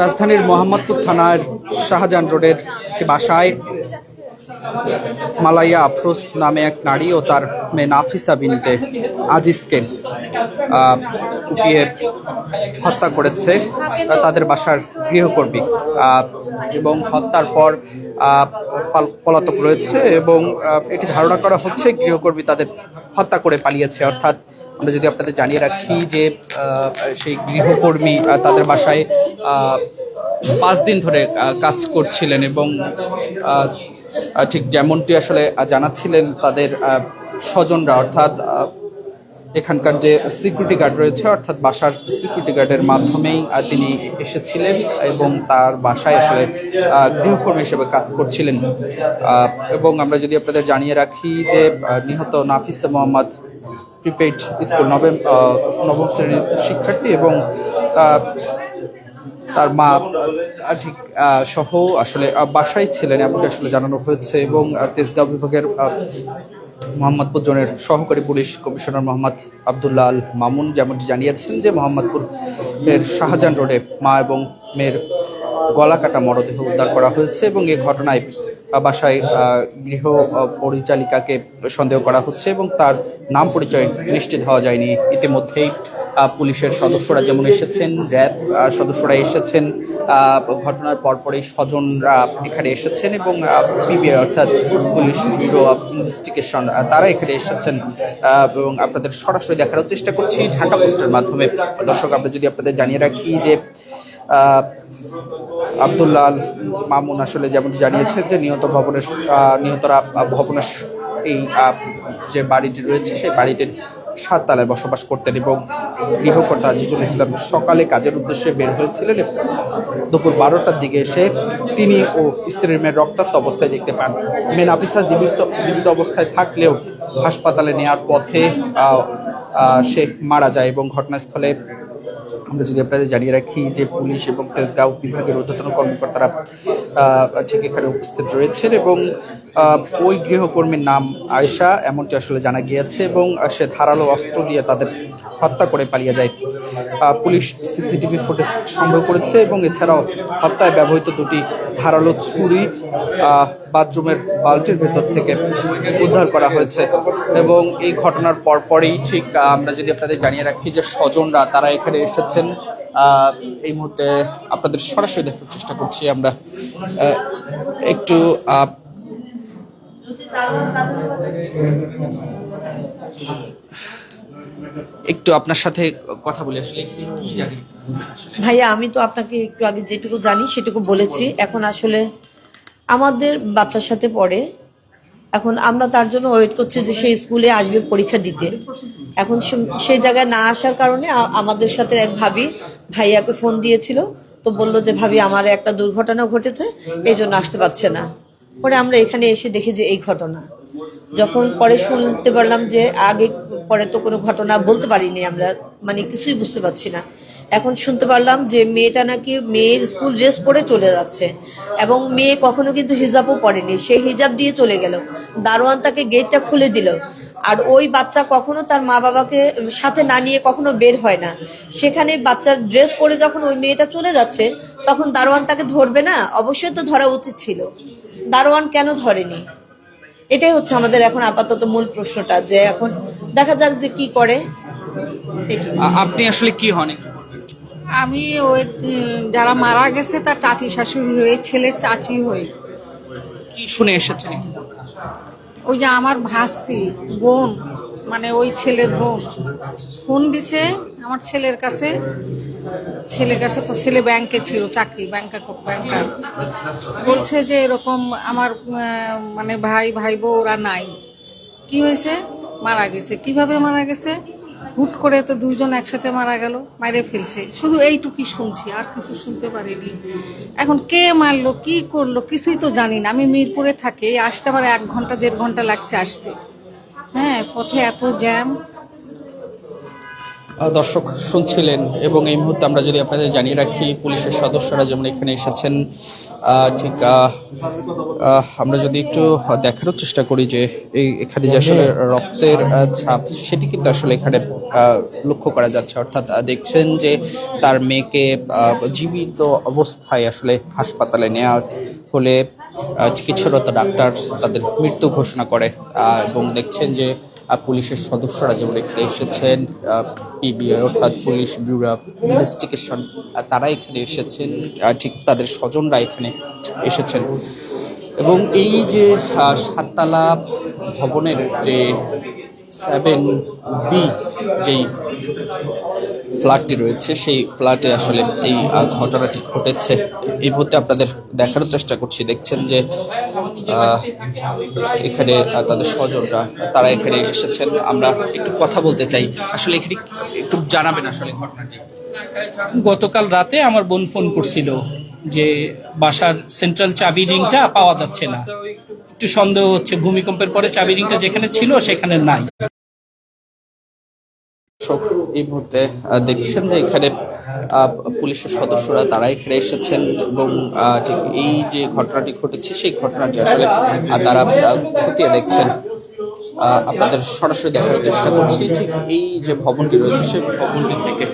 রাজধানীর মোহাম্মদপুর থানার শাহজাহান রোডের একটি বাসায় মালাইয়া আফরোজ নামে এক নারী ও তার মেয়ে নাফিসা বিনতে আজিজকে কুপিয়ে হত্যা করেছে। তাদের বাসার গৃহকর্মী এবং হত্যার পর পলাতক রয়েছে এবং এটি ধারণা করা হচ্ছে গৃহকর্মী তাদের হত্যা করে পালিয়েছে। অর্থাৎ আমরা যদি আপনাদের জানিয়ে রাখি যে সেই গৃহকর্মী তাদের বাসায় পাঁচ দিন ধরে কাজ করছিলেন এবং ঠিক যেমনটি আসলে জানাচ্ছিলেন তাদের স্বজনরা, অর্থাৎ এখানকার যে সিকিউরিটি গার্ড রয়েছে, অর্থাৎ বাসার সিকিউরিটি গার্ডের মাধ্যমেই তিনি এসেছিলেন এবং তার বাসায় আসলে গৃহকর্মী হিসেবে কাজ করছিলেন। এবং আমরা যদি আপনাদের জানিয়ে রাখি যে নিহত নাফিসা মোহাম্মদ প্রিপেইড স্কুল নবম নবম শ্রেণির শিক্ষার্থী এবং তার মা ঠিক সহ আসলে বাসায় ছিলেন এমনটি আসলে জানানো হয়েছে এবং তেজগাঁও বিভাগের মোহাম্মদপুর জোনের সহকারী পুলিশ কমিশনার মোহাম্মদ আবদুল্লাহ আল মামুন যেমনটি জানিয়েছেন যে মোহাম্মদপুর এর শাহজাহান রোডে মা এবং মেয়ের গলা কাটা মরদেহ উদ্ধার করা হয়েছে এবং এই ঘটনায় বাসায় গৃহ পরিচালিকাকে সন্দেহ করা হচ্ছে এবং তার নাম পরিচয় নিশ্চিত হওয়া যায়নি। ইতিমধ্যেই পুলিশের সদস্যরা যেমন এসেছেন, র্যাব সদস্যরা এসেছেন ঘটনার পরপরই স্বজনরা এখানে এসেছেন এবং পিবিআই অর্থাৎ পুলিশ ব্যুরো অফ ইনভেস্টিগেশন তারা এখানে এসেছেন এবং আপনাদের সরাসরি দেখানোর চেষ্টা করছি ঢাকা পোস্টের মাধ্যমে। দর্শক, আমরা যদি আপনাদের জানিয়ে রাখি যে আল মামুন আসলে যেমন জানিয়েছেন যে নিহত ভবনের নিহতরা ভবনের এই যে বাড়িটি রয়েছে সেই বাড়িটির সাততলায় বসবাস করতেন এবং গৃহকর্তা আজিজুল ইসলাম সকালে কাজের উদ্দেশ্যে বের হয়েছিলেন দুপুর বারোটার দিকে এসে তিনি ও স্ত্রীর মেয়ের রক্তাক্ত অবস্থায় দেখতে পান। মেন আফিসার জীবিত জীবিত অবস্থায় থাকলেও হাসপাতালে নেওয়ার পথে সে মারা যায় এবং ঘটনাস্থলে আমরা যদি আপনাদের জানিয়ে রাখি যে পুলিশ এবং তেজগাঁও বিভাগের ঊর্ধ্বতন কর্মকর্তারা ঠিক এখানে উপস্থিত রয়েছেন এবং ওই গৃহকর্মীর নাম আয়শা, এমনটি আসলে জানা গিয়েছে এবং সে ধারালো অস্ত্র দিয়ে তাদের হত্যা করে পালিয়ে যায়। পুলিশ সিসিটিভি ফুটেজ সংগ্রহ করেছে এবং এছাড়াও হত্যায় ব্যবহৃত দুটি ধারালো ছুরি বাথরুমের বাল্টির ভেতর থেকে উদ্ধার করা হয়েছে এবং এই ঘটনার পরপরই ঠিক আমরা যদি আপনাদের জানিয়ে রাখি যে স্বজনরা তারা এখানে এসেছেন এই মুহূর্তে আপনাদের সরাসরি দেখার চেষ্টা করছি আমরা। একটু একটু আপনার সাথে কথা বলি, আসলে ভাইয়া, আমি তো আপনাকে একটু আগে যেটুকু জানি সেটুকু বলেছি। এখন আসলে আমাদের বাচ্চার সাথে পড়ে। এখন আমরা তার জন্য ওয়েট করছি যে সে স্কুলে আসবে পরীক্ষা দিতে। এখন সেই জায়গায় না আসার কারণে আমাদের সাথে এক ভাবি ভাইয়াকে ফোন দিয়েছিল। তো বলল যে, ভাবি, আমার একটা দুর্ঘটনা ঘটেছে। এই জন্য আসতে পারছে না। পরে আমরা এখানে এসে দেখি যে এই ঘটনা। যখন পরে শুনতে পারলাম যে আগে পরে তো কোনো ঘটনা বলতে পারিনি আমরা মানে কিছুই বুঝতে পারছি না। এখন শুনতে পারলাম যে মেয়েটা নাকি মেয়ের স্কুল ড্রেস পরে চলে যাচ্ছে এবং মেয়ে কখনো কিন্তু হিজাবও পরেনি সেই হিজাব দিয়ে চলে গেল। দারোয়ান তাকে গেটটা খুলে দিল। আর ওই বাচ্চা কখনো তার মা বাবাকে সাথে না নিয়ে কখনো বের হয় না। সেখানে বাচ্চার ড্রেস পরে যখন ওই মেয়েটা চলে যাচ্ছে, তখন দারোয়ান তাকে ধরবে না? অবশ্যই তো ধরা উচিত ছিল। দারোয়ান কেন ধরেনি? এটাই হচ্ছে আমাদের এখন আপাতত মূল প্রশ্নটা যে এখন দেখা যাক যে কি করে। আপনি আসলে কি হন আমি ওই যারা মারা গেছে তার চাচি শাশুড়ি হয়ে ছেলের চাচি হই কি শুনে এসেছেন ওই যে আমার ভাস্তি বোন মানে ওই ছেলের বোন। ফোন দিছে আমার ছেলের কাছে ছেলের কাছে ছেলে ব্যাংকে ছিল, চাকরি ব্যাংকা ব্যাংকার বলছে যে এরকম আমার মানে ভাই ভাই বউ ওরা নাই। কি হয়েছে? মারা গেছে। কীভাবে মারা গেছে? হুট করে তো দুইজন একসাথে মারা গেল মারে ফেলছে। শুধু এইটুকুই শুনছি, আর কিছু শুনতে পারিনি। এখন কে মারলো, কি করল, কিছুই তো জানি না। আমি মিরপুরে থাকি, আসতে আমার এক ঘণ্টা, দেড় ঘণ্টা লাগছে আসতে। হ্যাঁ পথে এত জ্যাম। দর্শক শুনছিলেন এবং এই মুহূর্তে আমরা যদি আপনাদের জানিয়ে রাখি, পুলিশের সদস্যরা যেমন এখানে এসেছেন ঠিক আমরা যদি একটু দেখানোর চেষ্টা করি যে এই এখানে যে আসলে রক্তের ছাপ, সেটি কিন্তু আসলে এখানে লক্ষ্য করা যাচ্ছে। অর্থাৎ দেখছেন যে তার মেয়েকে জীবিত অবস্থায় আসলে হাসপাতালে নেওয়া হলে চিকিৎসারত ডাক্তার তাদের মৃত্যু ঘোষণা করে এবং দেখছেন যে পুলিশের সদস্যরা যেমন এখানে এসেছেন পিবিআই অর্থাৎ পুলিশ ব্যুরো ইনভেস্টিগেশন তারা এখানে এসেছেন ঠিক তাদের স্বজনরা এখানে এসেছেন। এবং এই যে সাততলা ভবনের যে সেভেন বি যেই ফ্ল্যাটটি রয়েছে, সেই ফ্ল্যাটে আসলে এই ঘটনাটি ঘটেছে। এই মুহূর্তে আপনাদের দেখানোর চেষ্টা করছি। দেখছেন যে এখানে তাদের স্বজনরা, তারা এখানে এসেছেন। আমরা একটু কথা বলতে চাই। আসলে এখানে একটু জানাবেন আসলে ঘটনাটি। গতকাল রাতে আমার বোন ফোন করছিল যে, বাসার সেন্ট্রাল চাবি রিংটা পাওয়া যাচ্ছে না। একটু সন্দেহ হচ্ছে, ভূমিকম্পের পরে চাবি রিংটা যেখানে ছিল সেখানে নাই। এই মুহূর্তে দেখছেন যে এখানে পুলিশের সদস্যরা তারা এখানে এসেছেন এবং ঠিক এই যে ঘটনাটি ঘটেছে, সেই ঘটনাটি আসলে তারা খতিয়ে দেখছেন। আপনাদের সরাসরি দেখার চেষ্টা করছি, ঠিক এই যে ভবনটি রয়েছে, সেই ভবনটি থেকে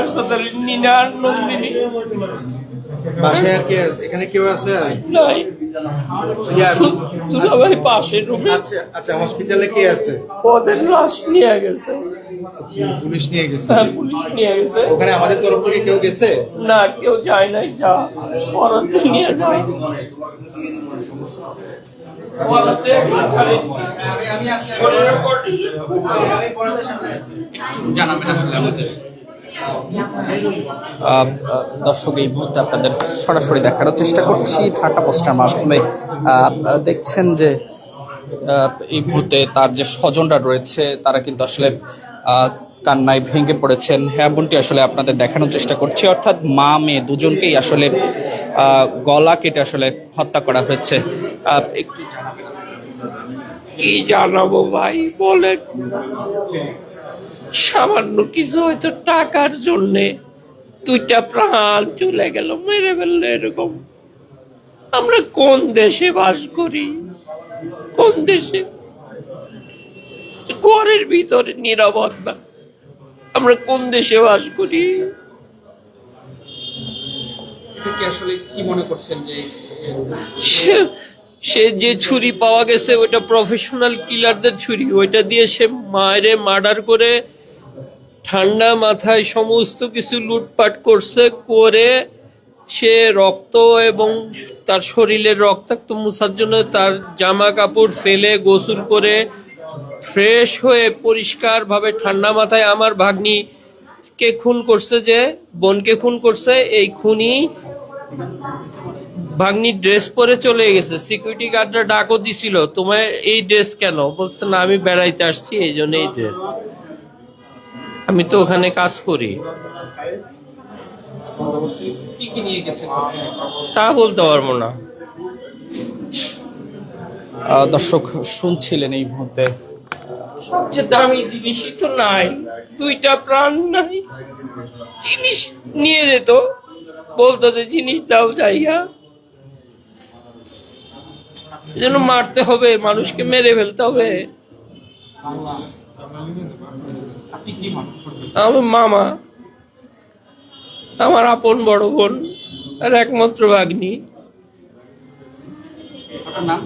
হাসপাতালে নিনার নন্দিনী। বাসায় আর কে আছে? এখানে কেউ আছে আর? নাই। ইয়া, দুলাভাই পাশে রুমে। আচ্ছা আচ্ছা হসপিটালে কে আছে? ওদের লাশ নিয়ে গেছে। পুলিশ নিয়ে গেছে। হ্যাঁ পুলিশ নিয়ে গেছে। ওখানে আমাদের তরফ থেকে কেউ গেছে? না কেউ যায় নাই যা। পরত নিয়ে যা জানাবেন আসলে আমাদের। দর্শক এই মুহূর্তে আপনাদের সরাসরি দেখানোর চেষ্টা করছি ঢাকা পোস্টার মাধ্যমে। দেখছেন যে এই মুহূর্তে তার যে স্বজনরা রয়েছে তারা কিন্তু আসলে কান্নায় ভেঙে পড়েছেন। হ্যাঁ বোনটি আসলে আপনাদের দেখানোর চেষ্টা করছি। অর্থাৎ মা মেয়ে দুজনকেই আসলে গলা কেটে আসলে হত্যা করা হয়েছে। একটু কি জানাব ভাই, বলেন। সামান্য কিছু হয়তো টাকার জন্যে দুইটা প্রাণ চলে গেল, মেরে ফেলল এরকম। আমরা কোন দেশে বাস করি? কোন দেশে? ঘরের ভিতরে নিরাপত্তা আমরা কোন দেশে বাস করি? এটা কি আসলে কি মনে করছেন যে, সে- যে ছুরি পাওয়া গেছে, ওইটা প্রফেশনাল কিলারদের ছুরি। ওইটা দিয়ে সে মায়েরে মার্ডার করে ঠান্ডা মাথায় সমস্ত কিছু লুটপাট করছে, করে সে রক্ত এবং তার শরীরের রক্তাক্ত মুছার জন্য তার জামা কাপড় ফেলে, গোসল করে ফ্রেশ হয়ে পরিষ্কারভাবে ঠান্ডা মাথায় আমার ভাগ্নি কে খুন করছে যে, বোনকে খুন করছে, এই খুনি ভাগ্নি ড্রেস পরে চলে গেছে। সিকিউরিটি গার্ডরা ডাকও দিছিল তোমার এই ড্রেস কেন? বলছে না আমি বেড়াইতে আসছি এই জন্য এই ড্রেস আমি তো ওখানে কাজ করি। তা বলতে পারব না। আহ, দর্শক শুনছিলেন এই মুহূর্তে। সবচেয়ে দামি জিনিসই তো নাই। দুইটা প্রাণ নাই। জিনিস নিয়ে যেত। বলতো যে জিনিস দাও যাইয়া এজন্য মারতে হবে মানুষকে মেরে ফেলতে হবে। আমার মামা আমার আপন বড় বোন আর একমাত্র ভাগ্নি। নাম?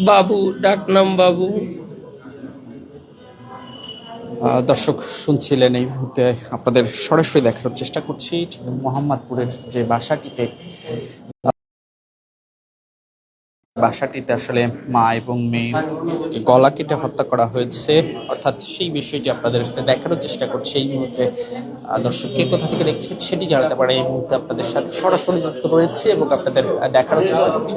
বাবু ডাকনাম বাবু। আহ, দর্শক শুনছিলেন এই মুহূর্তে আপনাদের সরাসরি দেখার চেষ্টা করছি মোহাম্মদপুরের যে বাসাটিতে। বাসাটিতে আসলে মা এবং মেয়ে গলা কেটে হত্যা করা হয়েছে। অর্থাৎ সেই বিষয়টি আপনাদের দেখানোর চেষ্টা করছে এই মুহূর্তে। আহ, দর্শক কে কোথা থেকে দেখছেন সেটি জানাতে পারে এই মুহূর্তে আপনাদের সাথে সরাসরি যুক্ত রয়েছে এবং আপনাদের দেখানোর চেষ্টা করছি।